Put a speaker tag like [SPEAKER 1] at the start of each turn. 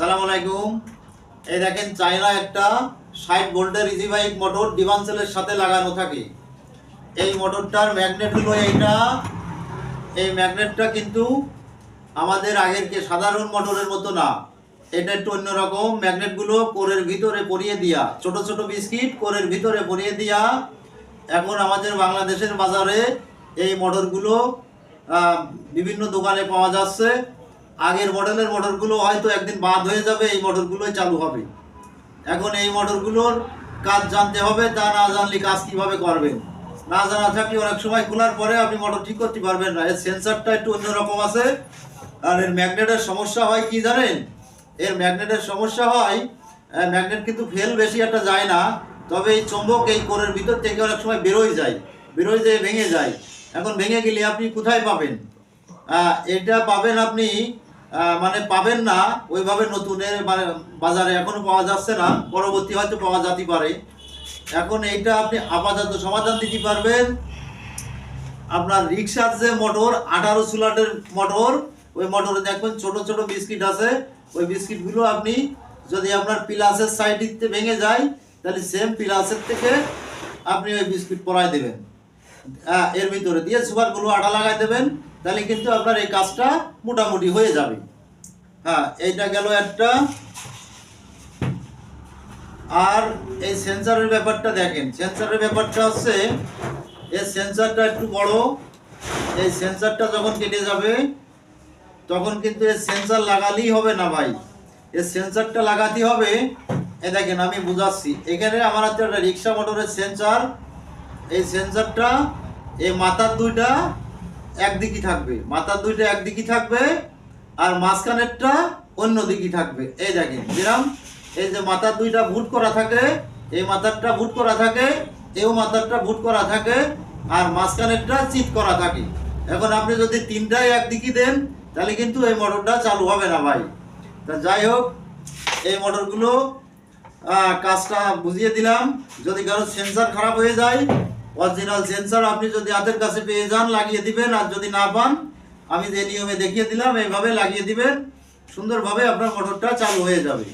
[SPEAKER 1] সালাম আলাইকুম। এই দেখেন, চায়না একটা ষাট ভোল্টের ইজি বাইক মোটর ডিভান্সেলের সাথে লাগানো থাকে। এই মোটরটার ম্যাগনেট হলো এইটা। এই ম্যাগনেটটা কিন্তু আমাদের আগের কে সাধারণ মোটরের মতো না। এটা একটু অন্যরকম ম্যাগনেটগুলো কোরের ভিতরে পরিয়ে দিয়া, ছোট ছোট বিস্কিট কোরের ভিতরে পরিয়ে দিয়া, এখন আমাদের বাংলাদেশের বাজারে এই মোটরগুলো বিভিন্ন দোকানে পাওয়া যাচ্ছে। আগের মডেলের মোটরগুলো হয়তো একদিন বাদ হয়ে যাবে, এই মোটরগুলোই চালু হবে। এখন এই মোটরগুলোর কাজ জানতে হবে, তা না জানলে কাজ কীভাবে করবেন? না জানা থাকলে অনেক সময় খোলার পরে আপনি মোটর ঠিক করতে পারবেন না। এর সেন্সারটা একটু অন্যরকম আছে, আর এর ম্যাগনেটের সমস্যা হয় কি জানেন? এর ম্যাগনেটের সমস্যা হয় ম্যাগনেট কিন্তু ফেল বেশি একটা যায় না, তবে এই চুম্বক এই কোরের ভিতর থেকে অনেক সময় বেরোয় যায়, বেরোয় যেয়ে ভেঙে যায়। এখন ভেঙে গেলে আপনি কোথায় পাবেন? এটা পাবেন আপনি মানে পাবেন না। ওইভাবে নতুনের বাজারে এখনও পাওয়া যাচ্ছে না। পরবর্তী হয়তো পাওয়া যেতে পারে। এখন এইটা আপনি আপাতত সমাধান দিতে পারবেন। আপনার রিক্সার যে মোটর, আঠারো সুলাটের মোটর, ওই মোটরে দেখবেন ছোট ছোট বিস্কিট আছে। ওই বিস্কিটগুলো আপনি যদি আপনার পিলাসের সাইডে ভেঙে যায়, তাহলে সেম পিলাসের থেকে আপনি ওই বিস্কিট পরায় দেবেন। এর ভিতরে দিয়ে সুপারগুলো আটা লাগাই দেবেন। তাহলে কিন্তু আপনার এই কাজটা মোটামুটি হয়ে যাবে। হ্যাঁ এইটা গেল একটা। আর এই সেন্সরের ব্যাপারটা দেখেন। সেন্সরের ব্যাপারটা হচ্ছে, এই সেন্সরটা একটু বড়। এই সেন্সরটা যখন কেটে যাবে, তখন কিন্তু এই সেন্সর লাগালেই হবে না ভাই। এই সেন্সরটা লাগাতে হবে। এ দেখেন, আমি বুঝাচ্ছি। এখানে আমার হাতে একটা রিক্সা মোটরের সেন্সার। এই সেন্সরটা, এই মাথার দুইটা একদিকে থাকবে। মাথার দুইটা একদিকে থাকবে আর মাঝখানেরটা অন্য দিকে থাকবে। এই দেখেন যেরকম এই যে মাথার দুইটা ভুট করা থাকে, এই মাথারটা ভুট করা থাকে, এও মাথারটা ভুট করা থাকে আর মাঝখানেরটা চিত করা থাকে। এখন আপনি যদি তিনটাই একদিকে দেন, তাহলে কিন্তু এই মোটরটা চালু হবে না ভাই। তা যাই হোক, এই মোটরগুলো কাজটা বুঝিয়ে দিলাম। যদি কারও সেন্সার খারাপ হয়ে যায় অরিজিনাল সেন্সার আপনি যদি হাতের কাছে পেয়ে যান, লাগিয়ে দিবেন। আর যদি না পান, আমি যে নিয়মে দেখিয়ে দিলাম, এইভাবে লাগিয়ে দিবেন। সুন্দরভাবে আপনার মোটরটা চালু হয়ে যাবে।